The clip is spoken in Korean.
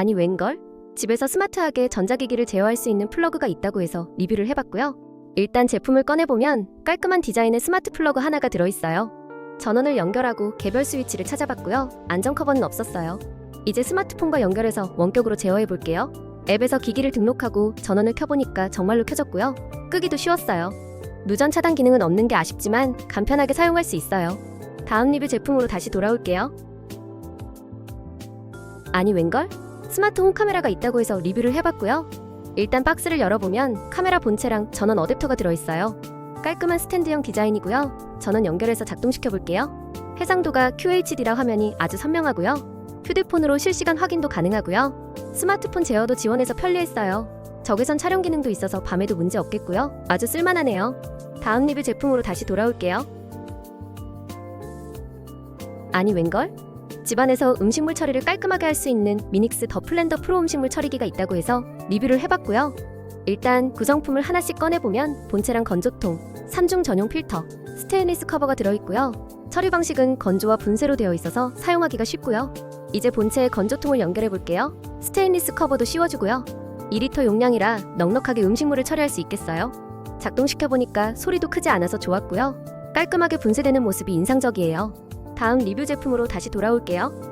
아니 웬걸? 집에서 스마트하게 전자기기를 제어할 수 있는 플러그가 있다고 해서 리뷰를 해봤고요. 일단 제품을 꺼내보면 깔끔한 디자인의 스마트 플러그 하나가 들어있어요. 전원을 연결하고 개별 스위치를 찾아봤고요. 안전 커버는 없었어요. 이제 스마트폰과 연결해서 원격으로 제어해볼게요. 앱에서 기기를 등록하고 전원을 켜보니까 정말로 켜졌고요. 끄기도 쉬웠어요. 무전 차단 기능은 없는 게 아쉽지만 간편하게 사용할 수 있어요. 다음 리뷰 제품으로 다시 돌아올게요. 아니 웬걸? 스마트 홈 카메라가 있다고 해서 리뷰를 해봤고요. 일단 박스를 열어보면 카메라 본체랑 전원 어댑터가 들어있어요. 깔끔한 스탠드형 디자인이고요. 전원 연결해서 작동시켜 볼게요. 해상도가 QHD라 화면이 아주 선명하고요. 휴대폰으로 실시간 확인도 가능하고요. 스마트폰 제어도 지원해서 편리했어요. 적외선 촬영 기능도 있어서 밤에도 문제 없겠고요. 아주 쓸만하네요. 다음 리뷰 제품으로 다시 돌아올게요. 아니 웬걸? 집안에서 음식물 처리를 깔끔하게 할 수 있는 미닉스 더 플랜더 프로 음식물 처리기가 있다고 해서 리뷰를 해봤고요. 일단 구성품을 하나씩 꺼내보면 본체랑 건조통, 3중 전용 필터, 스테인리스 커버가 들어있고요. 처리 방식은 건조와 분쇄로 되어 있어서 사용하기가 쉽고요. 이제 본체에 건조통을 연결해 볼게요. 스테인리스 커버도 씌워주고요. 2리터 용량이라 넉넉하게 음식물을 처리할 수 있겠어요. 작동시켜보니까 소리도 크지 않아서 좋았고요. 깔끔하게 분쇄되는 모습이 인상적이에요. 다음 리뷰 제품으로 다시 돌아올게요.